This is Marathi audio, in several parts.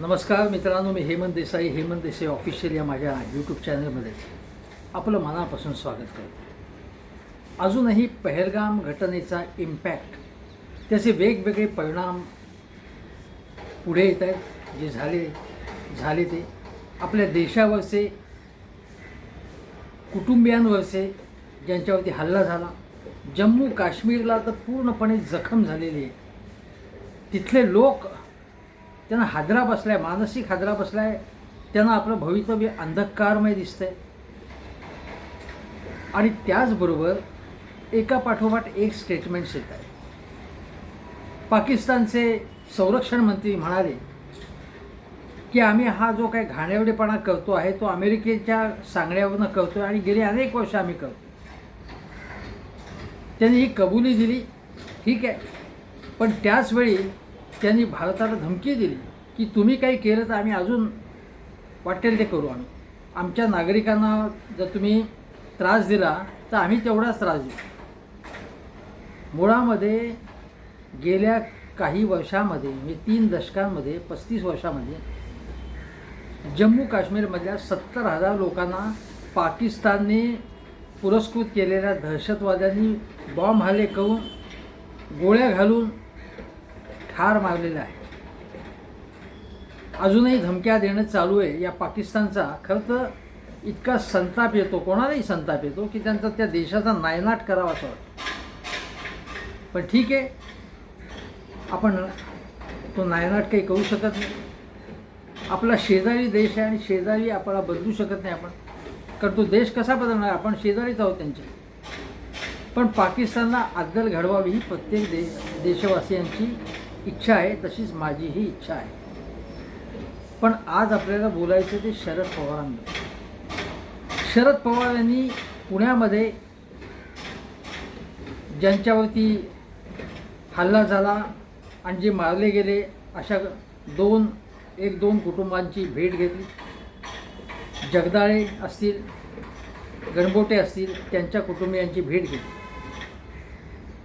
नमस्कार मित्रांनो मी हेमंत देसाई. हेमंत देसाई ऑफिशियल या माझ्या यूट्यूब चॅनलमध्ये आपलं मनापासून स्वागत करतो. अजूनही पहलगाम घटनेचा इम्पॅक्ट त्याचे वेगवेगळे परिणाम पुढे येत आहेत. जे झाले झाले ते आपल्या देशावरचे कुटुंबियांवरचे ज्यांच्यावरती हल्ला झाला. जम्मू काश्मीरला तर पूर्णपणे जखम झालेली आहे. तिथले लोक त्यांना हादरा बसलाय मानसिक हादरा बसलाय त्यांना आपलं भवितव्य अंधकारमय दिसतंय. आणि त्याचबरोबर एका पाठोपाठ एक स्टेटमेंट्स येत आहेत पाकिस्तानचे संरक्षण मंत्री म्हणाले की आम्ही हा जो काही घाणेवडेपणा करतो आहे तो अमेरिकेच्या सांगण्यावरनं करतो आणि गेली अनेक वर्ष आम्ही करतो त्यांनी ही कबुली दिली ठीक आहे. पण त्याचवेळी त्यांनी भारताला धमकी दिली की तुम्ही काही केलं तर आम्ही अजून वाटेल ते करू आम्ही. आमच्या नागरिकांना जर तुम्ही त्रास दिला तर आम्ही तेवढाच त्रास देऊ. मुळामध्ये गेल्या काही वर्षामध्ये म्हणजे तीन दशकांमध्ये पस्तीस वर्षामध्ये जम्मू काश्मीरमधल्या सत्तर हजार लोकांना पाकिस्तानने पुरस्कृत केलेल्या दहशतवाद्यांनी बॉम्ब हल्ले करून गोळ्या घालून ठार मारलेलं आहे. अजूनही धमक्या देणं चालू आहे. या पाकिस्तानचा खरं तर इतका संताप येतो कोणालाही संताप येतो की त्यांचा त्या देशाचा नायनाट करावा असं वाटतं. पण ठीक आहे आपण तो नायनाट काही करू शकत नाही. आपला शेजारी देश आहे आणि शेजारी आपल्याला बदलू शकत नाही आपण. कारण तो देश कसा बदलणार? आपण शेजारीच आहोत त्यांचे. पण पाकिस्तानला अद्दल घडवावी ही प्रत्येक दे देशवासियांची इच्छा आहे तशीच माझीही इच्छा आहे. पण आज आपल्याला बोलायचं ते शरद पवारांबद्दल शरद पवार यांनी पुण्यामध्ये ज्यांच्यावरती हल्ला झाला आणि जे मारले गेले अशा दोन एक दोन कुटुंबांची भेट घेतली. जगदाळे असतील गणबोटे असतील त्यांच्या कुटुंबियांची भेट घेतली.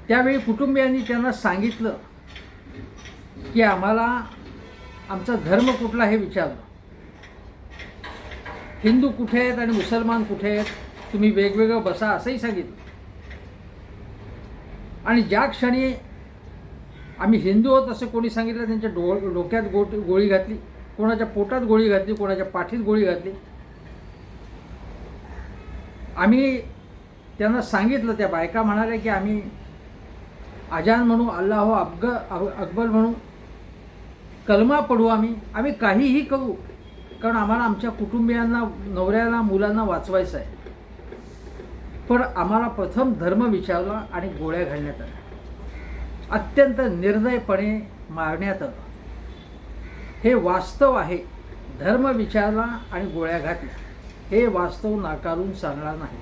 त्यावेळी कुटुंबियांनी त्यांना सांगितलं की आम्हाला आमचा धर्म कुठला हे विचारलं. हिंदू कुठे आहेत आणि मुसलमान कुठे आहेत तुम्ही वेगवेगळं बसा असंही सांगितलं. आणि ज्या क्षणी आम्ही हिंदू आहोत असं कोणी सांगितलं त्यांच्या डो डोक्यात गोट गोळी घातली कोणाच्या पोटात गोळी घातली कोणाच्या पाठीत गोळी घातली. आम्ही त्यांना सांगितलं त्या बायका म्हणाल्या की आम्ही अजान म्हणू अल्लाह अफग अकबर म्हणू कलमा पडू आम्ही आम्ही काहीही करू कारण आम्हाला आमच्या कुटुंबियांना नवऱ्याला मुलांना वाचवायचं आहे पण आम्हाला प्रथम धर्म विचारला आणि गोळ्या घालण्यात आल्या. अत्यंत निर्दयपणे मारण्यात आलं. हे वास्तव आहे. धर्म विचारला आणि गोळ्या घातल्या. हे वास्तव नाकारून चालणार नाही.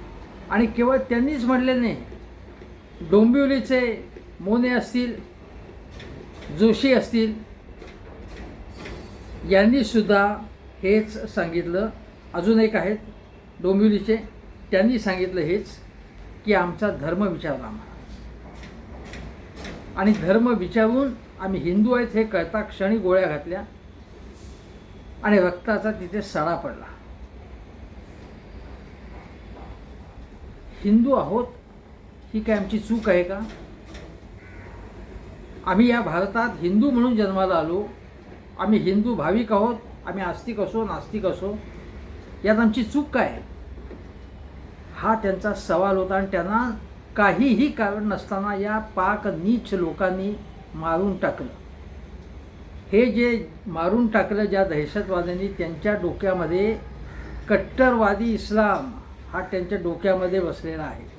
आणि केवळ त्यांनीच म्हटले नाही. डोंबिवलीचे मोने असतील जोशी असतील यांनीसुद्धा हेच सांगितलं. अजून एक आहेत डोंबिवलीचे. त्यांनी सांगितलं हेच की आमचा धर्म विचारला आम्हाला. आणि धर्म विचारून आम्ही हिंदू आहेत हे कळता क्षणी गोळ्या घातल्या आणि रक्ताचा तिथे सडा पडला. हिंदू आहोत ही काय आमची चूक आहे का? आम्ही या भारतात हिंदू म्हणून जन्माला आलो आम्ही हिंदू भाविक आहोत आम्ही आस्तिक असो नास्तिक असो यात आमची चूक काय आहे? हा त्यांचा सवाल होता आणि त्यांना काहीही कारण नसताना या पाक नीच लोकांनी मारून टाकलं हे जे मारून टाकलं ज्या दहशतवाद्यांनी त्यांच्या डोक्यामध्ये कट्टरवादी इस्लाम हा त्यांच्या डोक्यामध्ये बसलेला आहे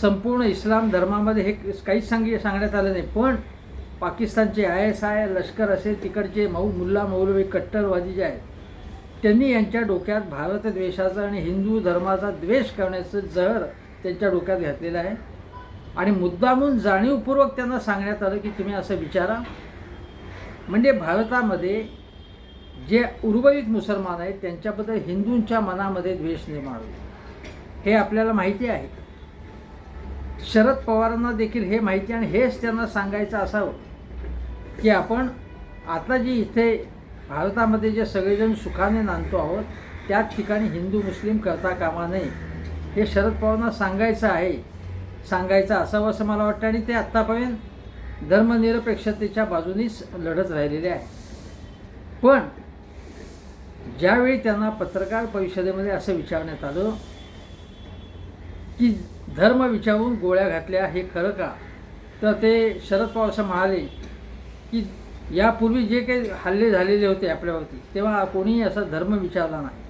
संपूर्ण इस्लाम धर्मामध्ये हे काहीच सांग सांगण्यात आलं नाही पण पाकिस्तानचे आय एस आय लष्कर असेल तिकडचे मऊ मुल्ला मौलवी कट्टरवादी जे आहेत त्यांनी यांच्या डोक्यात भारतद्वेषाचा आणि हिंदू धर्माचा द्वेष करण्याचं जहर त्यांच्या डोक्यात घातलेलं आहे. आणि मुद्दामून जाणीवपूर्वक त्यांना सांगण्यात आलं की तुम्ही असं विचारा. म्हणजे भारतामध्ये जे उर्वरित मुसलमान आहेत त्यांच्याबद्दल हिंदूंच्या मनामध्ये द्वेष निर्माण होईल. हे आपल्याला माहिती आहे. शरद पवारांना देखील हे माहिती आणि हेच त्यांना सांगायचं असावं. की आपण आता जी इथे भारतामध्ये जे सगळेजण सुखाने नांदतो आहोत त्याच ठिकाणी हिंदू मुस्लिम करता कामा नये. हे शरद पवारांना सांगायचं आहे. सांगायचं असावं असं मला वाटतं आणि ते आत्तापर्यंत धर्मनिरपेक्षतेच्या बाजूनीच लढत राहिलेले आहे. पण ज्यावेळी त्यांना पत्रकार परिषदेमध्ये असं विचारण्यात आलं की धर्म विचारून गोळ्या घातल्या हे खरं का? तर ते शरद पवार असं म्हणाले की यापूर्वी जे काही हल्ले झालेले होते आपल्यावरती तेव्हा कोणीही असा धर्म विचारला नाही.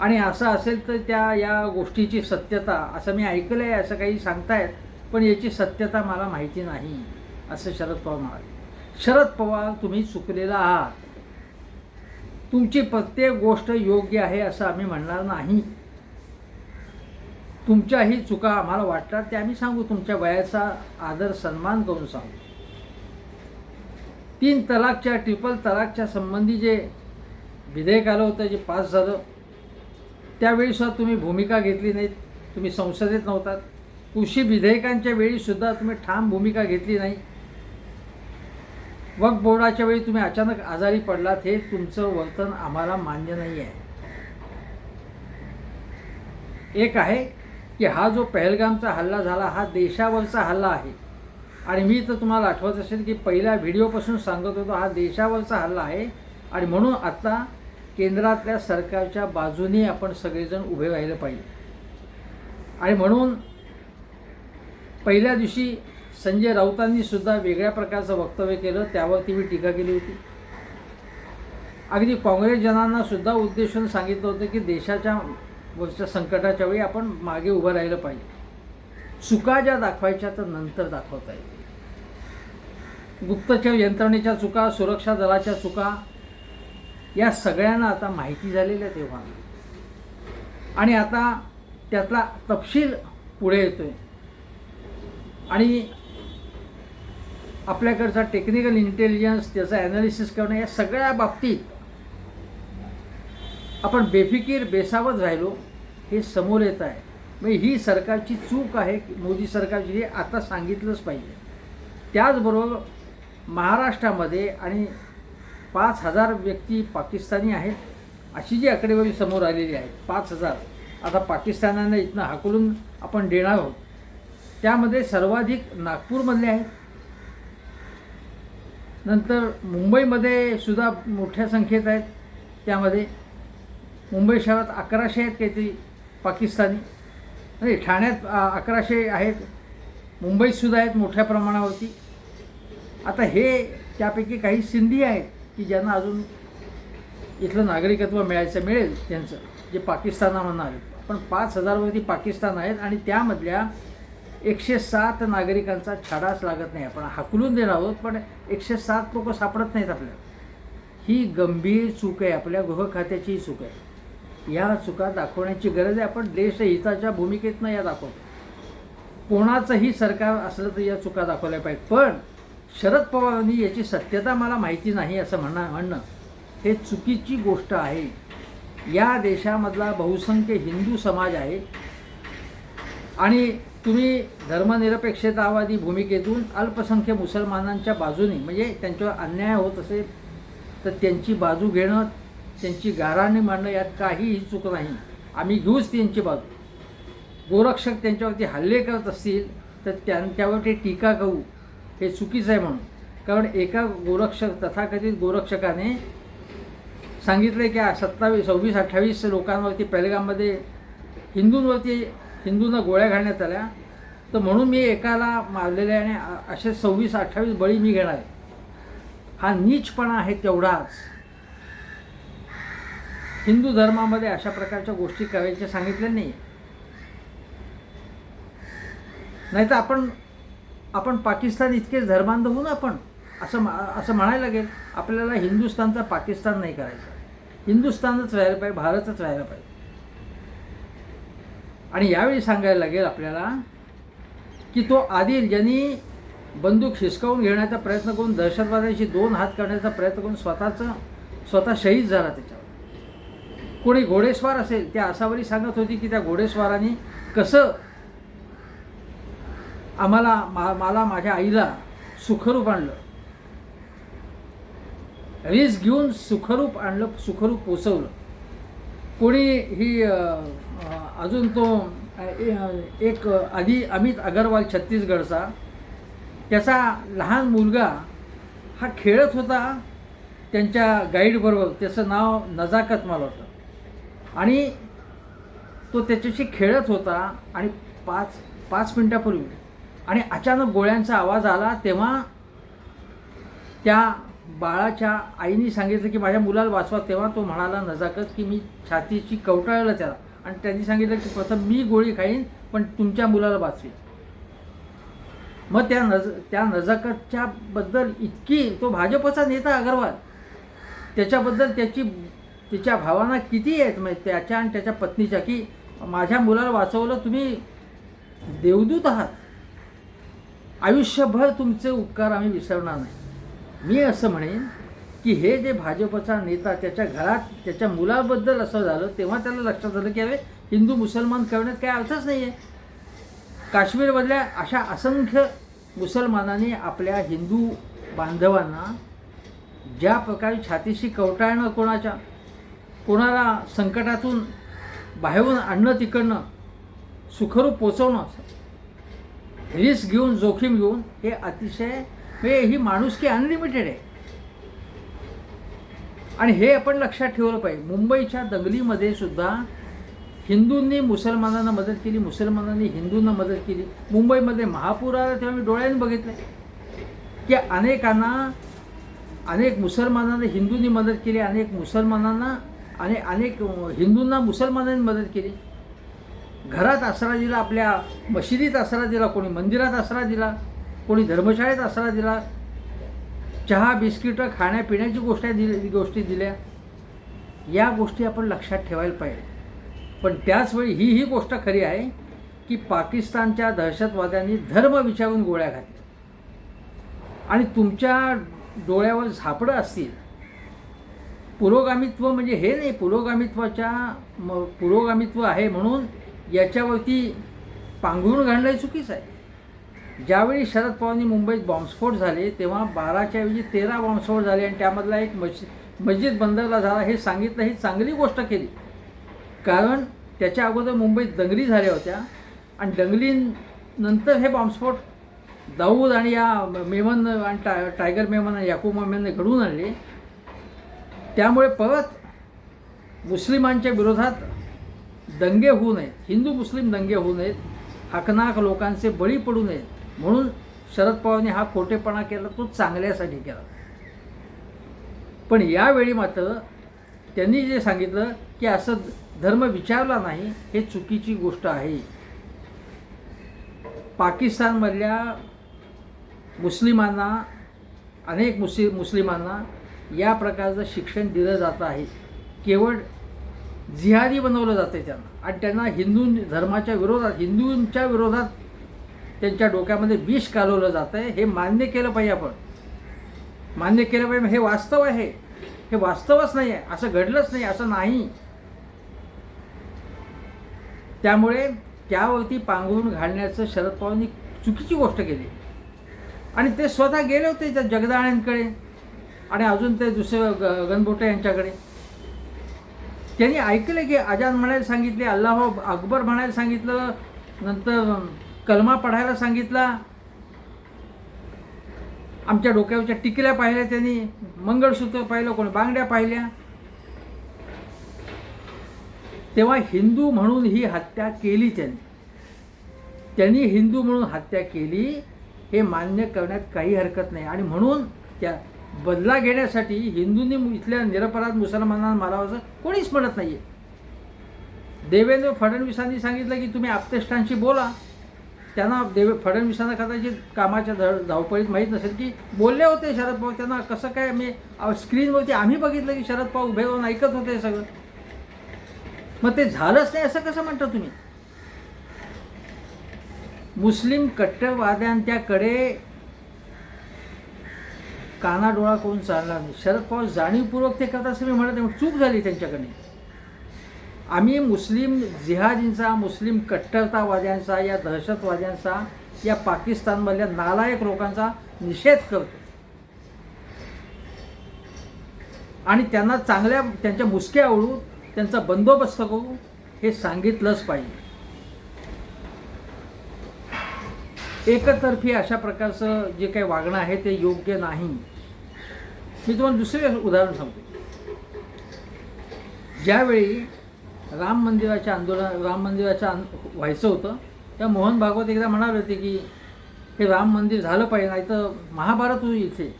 आणि असं असेल तर त्या या गोष्टीची सत्यता असं मी ऐकलं आहे असं काही सांगतायत पण याची सत्यता मला माहिती नाही असं शरद पवार म्हणाले. शरद पवार तुम्ही चुकलेला आहात. तुमची प्रत्येक गोष्ट योग्य आहे असं आम्ही म्हणणार नाही. तुमच्याही चुका आम्हाला वाटतात ते आम्ही सांगू. तुमच्या वयाचा आदर सन्मान करून सांगू. तीन तलाकच्या ट्रिपल तलाकच्या संबंधी जे विधेयक आलं होतं जे पास झालं त्यावेळीसुद्धा तुम्ही भूमिका घेतली नाहीत. तुम्ही संसदेत नव्हतात. कृषी विधेयकांच्या वेळीसुद्धा तुम्ही ठाम भूमिका घेतली नाही. वक्फ बोर्डाच्या वेळी तुम्ही अचानक आजारी पडलात हे तुमचं वर्तन आम्हाला मान्य नाही आहे एक आहे की हा जो पहलगामचा हल्ला झाला हा देशावरचा हल्ला आहे. आणि मी तर तुम्हाला आठवत असेल की पहिल्या व्हिडिओपासून सांगत होतो हा देशावरचा हल्ला आहे. आणि म्हणून आत्ता केंद्रातल्या सरकारच्या बाजूने आपण सगळेजण उभे राहिलं पाहिजे. आणि म्हणून पहिल्या दिवशी संजय राऊतांनी सुद्धा वेगळ्या प्रकारचं वक्तव्य केलं त्यावरती मी टीका केली होती. अगदी काँग्रेसजनांना सुद्धा उद्देशून सांगितलं होतं की देशाच्या वरच्या संकटाच्या वेळी आपण मागे उभं राहिलं पाहिजे. चुका ज्या दाखवायच्या तर नंतर दाखवता येतील. गुप्तचर यंत्रणेच्या चुका सुरक्षा दलाच्या चुका या सगळ्यांना आता माहिती झालेल्या तेव्हा. आणि आता त्यातला तपशील पुढे येतोय. आणि आपल्याकडचा टेक्निकल इंटेलिजन्स त्याचं ॲनालिसिस करणं या सगळ्या बाबतीत आपण बेफिकीर बेसावत राहिलो हे समोर येत आहे. म्हणजे ही सरकारची चूक आहे मोदी सरकारची हे आता सांगितलंच पाहिजे. त्याचबरोबर महाराष्ट्रामध्ये आणि पाच हजार व्यक्ती पाकिस्तानी आहेत अशी जी आकडेवारी समोर आलेली आहे पाच हजार. आता पाकिस्तानानं इथनं हाकलून आपण देणार आहोत. त्यामध्ये सर्वाधिक नागपूरमधले आहेत. नंतर मुंबईमध्ये सुद्धा मोठ्या संख्येत आहेत. त्यामध्ये मुंबई शहरात अकराशे आहेत काहीतरी पाकिस्तानी. नाही ठाण्यात अकराशे आहेत मुंबईतसुद्धा आहेत मोठ्या प्रमाणावरती. आता हे त्यापैकी काही सिंधी आहेत की ज्यांना अजून इथलं नागरिकत्व मिळायचं मिळेल त्यांचं जे पाकिस्तानामधून आले पण पाच हजारवरती पाकिस्तान आहेत आणि त्यामधल्या एकशे सात नागरिकांचा छाडाच लागत नाही. आपण हाकलून देणार आहोत पण एकशे सात लोक सापडत नाहीत आपल्याला. ही गंभीर चूक आहे आपल्या गृह खात्याचीही चूक आहे. या चुका दाखवण्याची गरज आहे. आपण देशहिताच्या भूमिकेतनं या दाखवतो कोणाचंही सरकार असलं तर या चुका दाखवल्या पाहिजेत. पण शरद पवारांनी याची सत्यता मला माहिती नाही असं म्हणणं म्हणणं हे चुकीची गोष्ट आहे. या देशामधला बहुसंख्य हिंदू समाज आहे. आणि तुम्ही धर्मनिरपेक्षतावादी भूमिकेतून अल्पसंख्य मुसलमानांच्या बाजूने म्हणजे त्यांच्यावर अन्याय होत असेल तर त्यांची बाजू घेणं त्यांची गाराणी मांडणं यात काहीही चूक नाही. आम्ही घेऊच त्यांची बाजू. गोरक्षक त्यांच्यावरती हल्ले करत असतील तर त्यांच्यावरती टीका करू. हे चुकीचं आहे म्हणून. कारण एका गोरक्षक तथाकथित गोरक्षकाने सांगितलं की सत्तावीस सव्वीस अठ्ठावीस लोकांवरती पहलगाममध्ये हिंदूंवरती हिंदूंना गोळ्या घालण्यात आल्या. तर म्हणून मी एकाला मारलेले आणि असे सव्वीस अठ्ठावीस बळी मी घेणार आहे. हा नीचपणा आहे तेवढाच. हिंदू धर्मामध्ये अशा प्रकारच्या गोष्टी करायच्या सांगितल्या नाही नाहीतर आपण आपण पाकिस्तान इतकेच धर्मांध होऊ ना आपण? असं असं म्हणायला लागेल आपल्याला हिंदुस्थानचा पाकिस्तान नाही करायचा. हिंदुस्थानच राहायला पाहिजे भारतच राहायला पाहिजे. आणि यावेळी सांगायला लागेल आपल्याला की तो आदिल ज्यांनी बंदूक हिसकावून घेण्याचा प्रयत्न करून दहशतवाद्यांशी दोन हात करण्याचा प्रयत्न करून स्वतःचं स्वतः शहीद झाला त्याच्यावर. कोणी घोडेस्वार असेल त्या आसावरी सांगत होती की त्या घोडेस्वारांनी कसं आम्हाला मा मला माझ्या आईला सुखरूप आणलं. रीस घेऊन सुखरूप आणलं सुखरूप पोचवलं कोणी ही अजून तो एक आधी अमित अगरवाल छत्तीसगडचा त्याचा लहान मुलगा हा खेळत होता त्यांच्या गाईडबरोबर त्याचं नाव नजाकत मला वाटतं. आणि तो त्याच्याशी खेळत होता आणि पाच पाच मिनटापूर्वी. आणि अचानक गोळ्यांचा आवाज आला तेव्हा त्या बाळाच्या आईने सांगितलं की माझ्या मुलाला वाचवा. तेव्हा तो म्हणाला नजाकत की मी छातीची कवटाळलं त्याला. आणि त्यांनी सांगितलं की प्रथम मी गोळी खाईन पण तुमच्या मुलाला वाचवेन. मग त्या नज त्या नजाकतच्या बद्दल इतकी तो भाजपचा नेता अगरवाल त्याच्याबद्दल त्याची तिच्या भावना किती आहेत? म्हणजे त्याच्या आणि त्याच्या पत्नीच्या की माझ्या मुलाला वाचवलं तुम्ही देवदूत आहात. आयुष्यभर तुमचे उपकार आम्ही विसरणार नाही. मी असं म्हणेन की हे जे भाजपचा नेता त्याच्या घरात त्याच्या मुलाबद्दल असं झालं तेव्हा त्याला लक्षात आलं की अरे हिंदू मुसलमान करण्यात काही अर्थच नाही आहे काश्मीरमधल्या अशा असंख्य मुसलमानांनी आपल्या हिंदू बांधवांना ज्या प्रकारे छातीशी कवटाळणं कोणाच्या कोणाला संकटातून बाहेरून आणणं तिकडनं सुखरूप पोचवणं रिस्क घेऊन जोखीम घेऊन हे अतिशय म्हणजे ही माणुसकी अनलिमिटेड आहे. आणि हे आपण लक्षात ठेवलं पाहिजे. मुंबईच्या दंगलीमध्ये सुद्धा हिंदूंनी मुसलमानांना मदत केली मुसलमानांनी हिंदूंना मदत केली. मुंबईमध्ये महापूर आला तेव्हा मी डोळ्याने बघितलं की अनेकांना अनेक मुसलमानांना हिंदूंनी मदत केली अनेक मुसलमानांना आणि अनेक हिंदूंना मुसलमानांनी मदत केली. घरात आसरा दिला आपल्या मशिदीत आसरा दिला कोणी मंदिरात आसरा दिला कोणी धर्मशाळेत आसरा दिला चहा बिस्किटं खाण्यापिण्याची गोष्ट दिली गोष्टी दिल्या. या गोष्टी आपण लक्षात ठेवायला पाहिजे. पण त्याचवेळी ही ही गोष्ट खरी आहे की पाकिस्तानच्या दहशतवाद्यांनी धर्म विचारून गोळ्या घातल्या. आणि तुमच्या डोळ्यावर झापडं असतील पुरोगामित्व म्हणजे हे नाही पुरोगामित्वाच्या म पुरोगामित्व आहे म्हणून याच्यावरती पांघरून घालणं चुकीचं आहे. ज्यावेळी शरद पवारांनी मुंबईत बॉम्बस्फोट झाले तेव्हा बाराच्या ऐवजी तेरा बॉम्बस्फोट झाले आणि त्यामधला एक मस्जिद मस्जिद बंदरला झाला हे सांगितलं ही चांगली गोष्ट केली. कारण त्याच्या अगोदर मुंबईत दंगली झाल्या होत्या आणि दंगलीनंतर हे बॉम्बस्फोट दाऊद आणि या मेमन आणि टा टायगर मेमन आणि याकूब मेमनने घडवून आणले. त्यामुळे परत मुस्लिमांच्या विरोधात दंगे होऊ नयेत. हिंदू मुस्लिम दंगे होऊ नयेत. हकनाक लोकांचे बळी पडू नयेत. म्हणून शरद पवारांनी हा खोटेपणा केला तो चांगल्यासाठी केला. पण यावेळी मात्र त्यांनी जे सांगितलं की असं धर्म विचारला नाही हे चुकीची गोष्ट आहे. पाकिस्तानमधल्या मुस्लिमांना अनेक मुस्लि मुस्लिमांना या प्रकारचं शिक्षण दिलं जातं आहे. केवळ जिहादी बनवलं जाते त्यांना. आणि त्यांना हिंदू धर्माच्या विरोधात हिंदूंच्या विरोधात त्यांच्या डोक्यामध्ये विष कालवलं जातं आहे. हे मान्य केलं पाहिजे आपण. मान्य केलं पाहिजे. हे वास्तव आहे. हे वास्तवच नाही आहे. असं घडलंच नाही असं नाही. त्यामुळे त्यावरती पांघरून घालण्याचं शरद पवारांनी चुकीची गोष्ट केली. आणि ते स्वतः गेले होते त्या जगदाळ्यांकडे. आणि अजून ते दुसरं ग गणबोटे यांच्याकडे. त्यांनी ऐकलं की अजान म्हणायला सांगितले अल्लाह अकबर म्हणायला सांगितलं नंतर कलमा पढायला सांगितला. आमच्या डोक्यावरच्या टिकल्या पाहिल्या त्यांनी मंगळसूत्र पाहिलं कोणी बांगड्या पाहिल्या. तेव्हा हिंदू म्हणून ही हत्या केली त्यांनी. त्यांनी हिंदू म्हणून हत्या केली हे मान्य करण्यात काही हरकत नाही. आणि म्हणून त्या बदला घेण्यासाठी हिंदूंनी इथल्या निरपराध मुसलमानांना मारावं कोणीच म्हणत नाही आहे देवेंद्र फडणवीसांनी सांगितलं की तुम्ही आपतेष्टांशी बोला. त्यांना देवे फडणवीसांना कदाचित कामाच्या ध धावपळीत माहीत नसेल की बोलले होते शरद पवार. त्यांना कसं काय मी स्क्रीनवरती आम्ही बघितलं की शरद पवार उभे राहून ऐकत होते हे सगळं. मग ते झालंच नाही असं कसं म्हणता तुम्ही? मुस्लिम कट्टरवाद्यांच्याकडे कानाडोळा करून चालणार नाही. शरद पवार जाणीवपूर्वक ते करत असं मी म्हणत नाही चूक झाली त्यांच्याकडे. आम्ही मुस्लिम जिहादींचा मुस्लिम कट्टरतावाद्यांचा या दहशतवाद्यांचा या पाकिस्तानमधल्या नालायक लोकांचा निषेध करतो. आणि त्यांना चांगल्या त्यांच्या मुसक्या आवडू त्यांचा बंदोबस्त करू हे सांगितलंच पाहिजे. एकतर्फी अशा प्रकारचं जे काही वागणं आहे ते योग्य नाही. मी तुम्हाला दुसरे उदाहरण सांगतो. ज्यावेळी राम मंदिराच्या आंदोलन राम मंदिराचं व्हायचं होतं त्या मोहन भागवत एकदा म्हणाले होते की हे राम मंदिर झालं पाहिजे नाही तर महाभारत होईल इथे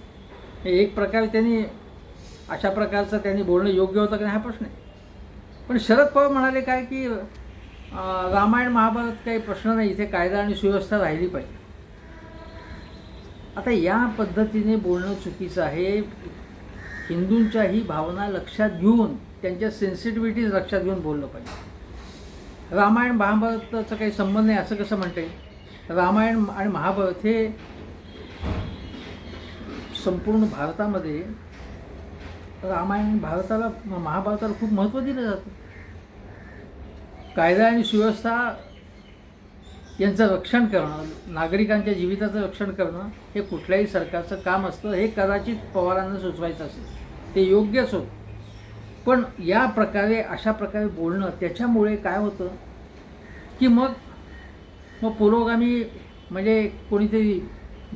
हे एक प्रकारे त्यांनी अशा प्रकारचं त्यांनी बोलणं योग्य होतं की नाही हा प्रश्न आहे. पण शरद पवार म्हणाले काय की रामायण महाभारत काही प्रश्न नाही इथे कायदा आणि सुव्यवस्था राहिली पाहिजे. आता या पद्धतीने बोलणं चुकीचं आहे. हिंदूंच्याही भावना लक्षात घेऊन त्यांच्या सेन्सिटिव्हिटीज लक्षात घेऊन बोललं पाहिजे. रामायण महाभारताचा काही संबंध नाही असं कसं म्हणता येईल? रामायण आणि महाभारत हे संपूर्ण भारतामध्ये रामायण भारताला महाभारताला खूप महत्त्व दिलं जातं. कायदा आणि सुव्यवस्था यांचं रक्षण करणं नागरिकांच्या जीविताचं रक्षण करणं हे कुठल्याही सरकारचं काम असतं हे कदाचित पवारांना सुचवायचं असेल. ते योग्यच असो. पण या प्रकारे अशा प्रकारे बोलणं त्याच्यामुळे काय होतं? की मग मग पुरोगामी म्हणजे कोणीतरी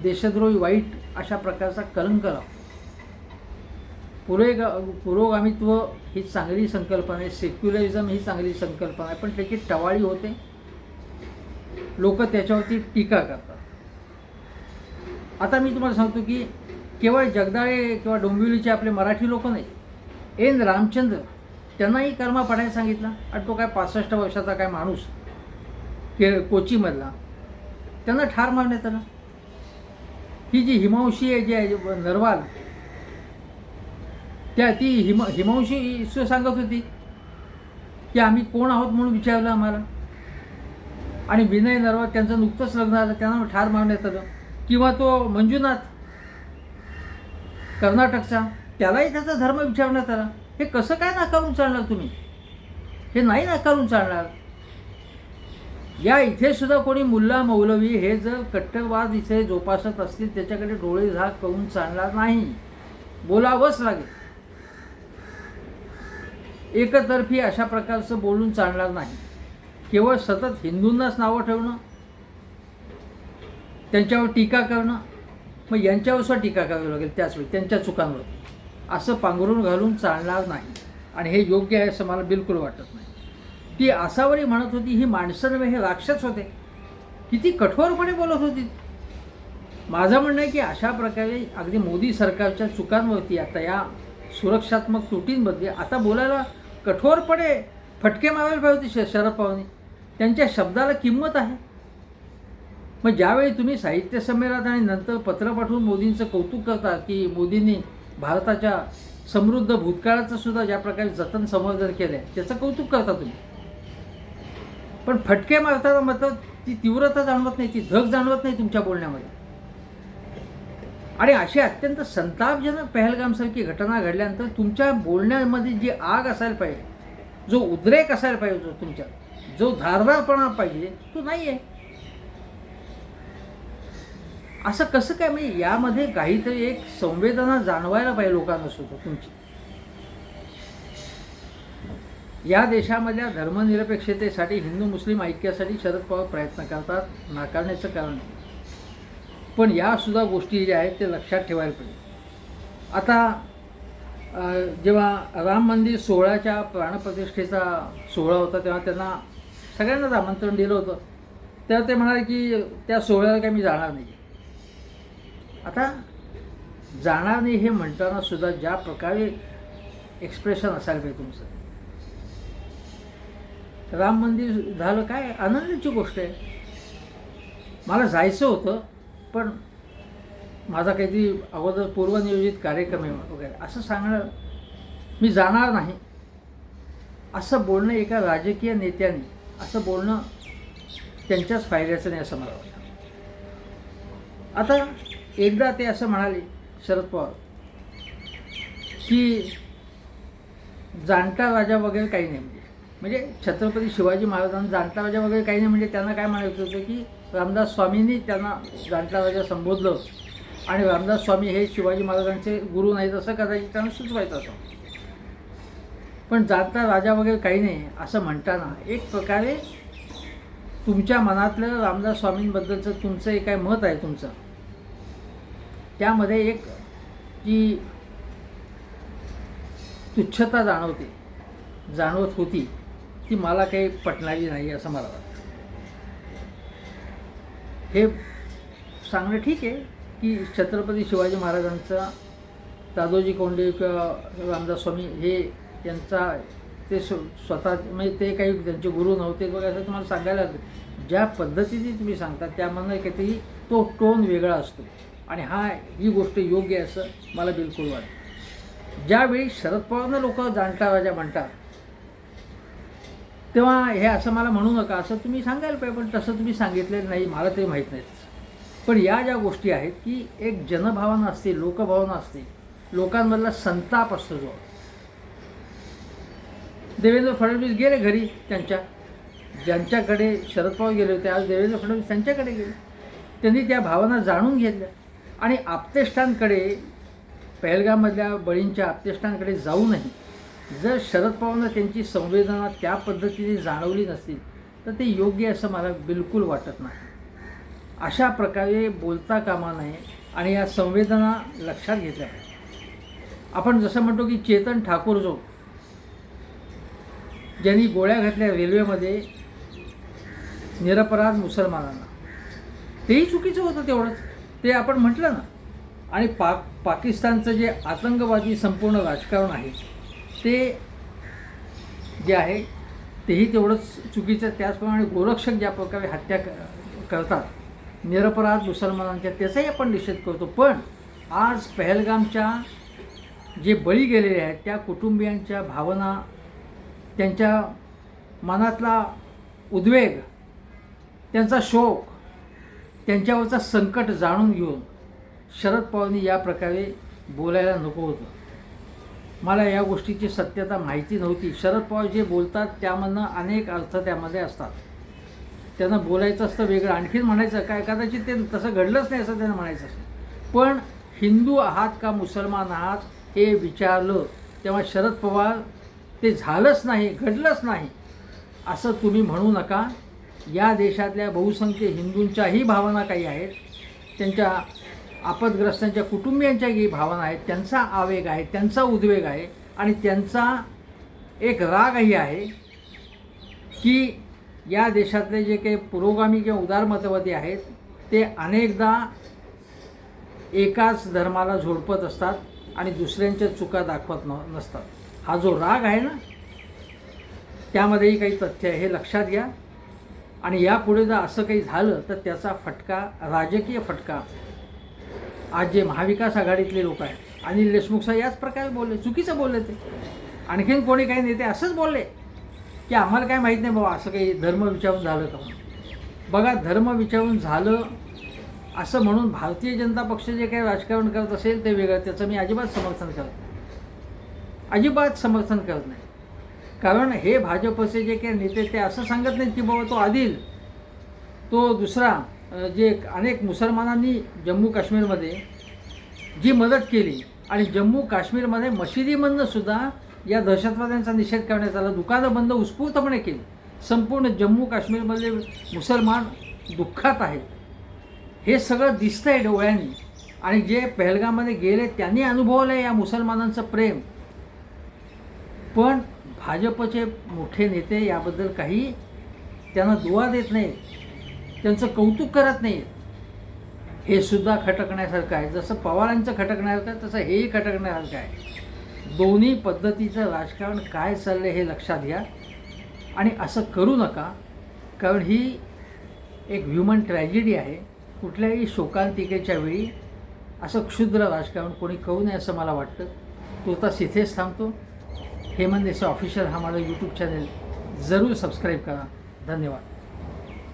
देशद्रोही वाईट अशा प्रकारचा कलंक लावतो पुरे पुरोगामित्व ही चांगली संकल्पना आहे सेक्युलरिझम ही चांगली संकल्पना आहे पण त्याची टवाळी होते. लोक त्याच्यावरती टीका करतात. आता मी तुम्हाला सांगतो की केवळ जगदाळे किंवा डोंबिवलीचे आपले मराठी लोक नाही एन रामचंद्र त्यांनाही कर्मा पडायला सांगितला. आणि तो काय पासष्ट वर्षाचा काय माणूस के कोचीमधला. त्यांना ठार मारण्यात आलं. ही जी हिमांशी आहे जी आहे नरवाल त्या ती हिम हिमांशी सांगत होती की आम्ही कोण आहोत म्हणून विचारलं आम्हाला. आणि विनय नरवाल त्यांचं नुकतंच लग्न आलं त्यांना ठार मारण्यात आलं किंवा तो मंजुनाथ कर्नाटकचा त्यालाही त्याचा धर्म विचारण्यात आला. हे कसं काय नाकारून चालणार तुम्ही? हे नाही नाकारून चालणार. या इथे सुद्धा कोणी मुल्ला मौलवी हे जर कट्टरवाद इथे जोपासत असतील त्याच्याकडे डोळे झाक करून चालणार नाही. बोलावंच लागेल. एकतर्फी अशा प्रकारचं बोलून चालणार नाही. केवळ सतत हिंदूंनाच नावं ठेवणं त्यांच्यावर टीका करणं मग यांच्यावरसुद्धा टीका करावी लागेल त्याचवेळी त्यांच्या चुकांवर. असं पांघरून घालून चालणार नाही. आणि हे योग्य आहे असं मला बिलकुल वाटत नाही. ती आसावरी म्हणत होती ही माणसं नव्हे हे राक्षस होते. किती कठोरपणे बोलत होती माझं म्हणणं आहे की अशा प्रकारे अगदी मोदी सरकारच्या चुकांवरती आता या सुरक्षात्मक तुटींमध्ये आता बोलायला कठोरपणे फटके मारायला पाहिजे होते श- शरद पवारांनी. त्यांच्या शब्दाला किंमत आहे. मग ज्यावेळी तुम्ही साहित्य संमेलनात आणि नंतर पत्र पाठवून मोदींचं कौतुक करता की मोदींनी भारताच्या समृद्ध भूतकाळाचं सुद्धा ज्या प्रकारे जतन संवर्धन केलं आहे त्याचं कौतुक करता तुम्ही. पण फटके मारताना मात्र ती तीव्रता जाणवत नाही ती धग जाणवत नाही तुमच्या बोलण्यामध्ये. आणि अशी अत्यंत संतापजनक पहलगामसारखी घटना घडल्यानंतर तुमच्या बोलण्यामध्ये जी आग असायला पाहिजे जो उद्रेक असायला पाहिजे जो जो धारदारपणा पाहिजे तो नाही आहे असं कसं काय? म्हणजे यामध्ये काहीतरी एक संवेदना जाणवायला पाहिजे लोकांना सुद्धा तुमची. या देशामधल्या धर्मनिरपेक्षतेसाठी हिंदू मुस्लिम ऐक्यासाठी शरद पवार प्रयत्न करतात. नाकारण्याचं कारण पण या सुद्धा गोष्टी ज्या आहेत ते लक्षात ठेवायला पाहिजे. आता जेव्हा राम मंदिर सोहळ्याच्या प्राणप्रतिष्ठेचा सोहळा होता तेव्हा त्यांना सगळ्यांनाच आमंत्रण दिलं होतं. तर ते म्हणाले की त्या सोहळ्याला काही मी जाणार नाही आता जाणार नाही हे म्हणताना सुद्धा ज्या प्रकारे एक्सप्रेशन असायला पाहिजे तुमचं. राम मंदिर झालं काय? आनंदाची गोष्ट आहे. मला जायचं होतं पण माझा काहीतरी अगोदर पूर्वनियोजित कार्यक्रम आहे वगैरे. असं सांगणं मी जाणार नाही. असं बोलणं एका राजकीय नेत्याने असं बोलणं त्यांच्याच फायद्याचं नाही असं मला वाटतं. आता एकदा ते असं म्हणाले शरद पवार की जाणता राजा वगैरे काही नाही म्हणजे. म्हणजे छत्रपती शिवाजी महाराजांना जाणता राजा वगैरे काही नाही म्हणजे त्यांना काय म्हणायचं होतं की रामदास स्वामींनी त्यांना जाणता राजा संबोधलं आणि रामदास स्वामी हे शिवाजी महाराजांचे गुरु नाहीत असं कदाचित त्यांना सुचवायचं असं. पण जाता राजा वगैरे काही नाही असं म्हणताना. एक प्रकारे तुमच्या मनातलं रामदास स्वामींबद्दलचं तुमचं एक काय मत आहे तुमचं? त्यामध्ये एक जी तुच्छता जाणवते जाणवत होती ती मला काही पटणारी नाही असं मला वाटतं. हे सांगणं ठीक आहे की छत्रपती शिवाजी महाराजांचा दादोजी कोंडे किंवा रामदास स्वामी हे यांचा ते स्व स्वतः म्हणजे ते काही त्यांचे गुरु नव्हते वगैरे असं तुम्हाला सांगायला हवं ज्या पद्धतीने तुम्ही सांगता त्यामधनं काहीतरी तो टोन वेगळा असतो. आणि हा ही गोष्ट योग्य आहे असं मला बिलकुल वाटतं. ज्यावेळी शरद पवारनं लोक जाणता राजा म्हणतात तेव्हा हे असं मला म्हणू नका असं तुम्ही सांगायला पाहिजे पण तसं तुम्ही सांगितलेलं नाही मला ते माहीत नाही पण या ज्या गोष्टी आहेत की एक जनभावना असते लोकभावना असते लोकांमधला संताप असतो जो. देवेंद्र फडणवीस गेले घरी त्यांच्या ज्यांच्याकडे शरद पवार गेले होते आज देवेंद्र फडणवीस त्यांच्याकडे गेले. त्यांनी त्या भावना जाणून घेतल्या. आणि आपतेष्टांकडे पहलगामधल्या बळींच्या आपतेष्टांकडे जाऊनही जर शरद पवारनं त्यांची संवेदना त्या पद्धतीने जाणवली नसतील तर ते योग्य असं मला बिलकुल वाटत नाही. अशा प्रकारे बोलता कामा नये आणि या संवेदना लक्षात घेतल्या पाहिजे. आपण जसं म्हणतो की चेतन ठाकूर जो ज्यांनी गोळ्या घातल्या रेल्वेमध्ये निरपराध मुसलमानांना. तेही चुकीचं होतं तेवढंच. ते आपण म्हटलं ना. आणि पाक पाकिस्तानचं जे आतंकवादी संपूर्ण राजकारण आहे ते जे आहे तेही तेवढंच चुकीचं. त्याचप्रमाणे गोरक्षक ज्या प्रकारे हत्या करतात निरपराध मुसलमानांच्या त्याचाही आपण निषेध करतो. पण आज पहलगामच्या जे बळी गेलेले आहेत त्या कुटुंबियांच्या भावना त्यांच्या मनातला उद्वेग त्यांचा शोक त्यांच्यावरचा संकट जाणून घेऊन शरद पवारांनी या प्रकारे बोलायला नको होतं. मला या गोष्टीची सत्यता माहिती नव्हती. शरद पवार जे बोलतात त्यामधनं अनेक अर्थ त्यामध्ये असतात. त्यांना बोलायचं असतं वेगळं. आणखीन म्हणायचं काय कदाचित ते तसं घडलंच नाही असं त्यांना म्हणायचं असतं. पण हिंदू आहात का मुसलमान आहात हे विचारलं तेव्हा शरद पवार ते झालंच नाही घडलंच नाही. असं तुम्ही म्हणू नका. या देशातल्या बहुसंख्य हिंदूंच्याही भावना काही आहेत. त्यांच्या आपदग्रस्तांच्या कुटुंबियांच्या भावना आहेत. त्यांचा आवेग आहे त्यांचा उद्वेग आहे. आणि त्यांचा एक रागही आहे की या देशातले जे काही पुरोगामी किंवा उदारमतवादी आहेत ते अनेकदा एकाच धर्माला झोडपत असतात आणि दुसऱ्यांच्या चुका दाखवत न नसतात. हा जो राग आहे ना त्यामध्येही काही तथ्य आहे हे लक्षात घ्या. आणि यापुढे जर असं काही झालं तर त्याचा फटका राजकीय फटका आज जे महाविकास आघाडीतले लोक आहेत अनिल देशमुख साहेब याच प्रकारे बोलले चुकीचं बोलले ते. आणखीन कोणी काही नेते असंच बोलले की आम्हाला काय माहीत नाही बाबा असं काही धर्म विचारून झालं का बघा धर्म विचारून झालं असं म्हणून भारतीय जनता पक्ष जे काही राजकारण करत असेल ते वेगळं. त्याचं मी अजिबात समर्थन करतो अजिबात समर्थन करत नाही. कारण हे भाजपचे जे काही नेते ते असं सांगत नाहीत की बाबा तो आदिल तो दुसरा जे अनेक मुसलमानांनी जम्मू काश्मीरमध्ये जी मदत केली आणि जम्मू काश्मीरमध्ये मशिदीमधनं सुद्धा या दहशतवाद्यांचा निषेध करण्यात आला दुकानं बंद उत्स्फूर्तपणे केली. संपूर्ण जम्मू काश्मीरमधले मुसलमान दुःखात आहेत. हे सगळं दिसतं आहे डोळ्यांनी. आणि जे पहलगामध्ये गेले त्यांनी अनुभवलं आहे या मुसलमानांचं प्रेम. पण भाजपचे मोठे नेते याबद्दल काही त्यांना दुवा देत नाहीत. त्यांचं कौतुक करत नाहीत. हे सुद्धा खटकण्यासारखं आहे. जसं पवारांचं खटकण्यासारखं आहे तसं हेही खटकण्यासारखं आहे. दोन्ही पद्धतीचं राजकारण काय चाललं हे लक्षात घ्या. आणि असं करू नका कारण ही एक ह्युमन ट्रॅजेडी आहे. कुठल्याही शोकांतिकेच्या वेळी असं क्षुद्र राजकारण कोणी करू नये असं मला वाटतं. तो तास इथेच थांबतो. हेमंत देसाई ऑफिशियल हा माझा यूट्यूब चॅनेल जरूर सबस्क्राईब करा. धन्यवाद.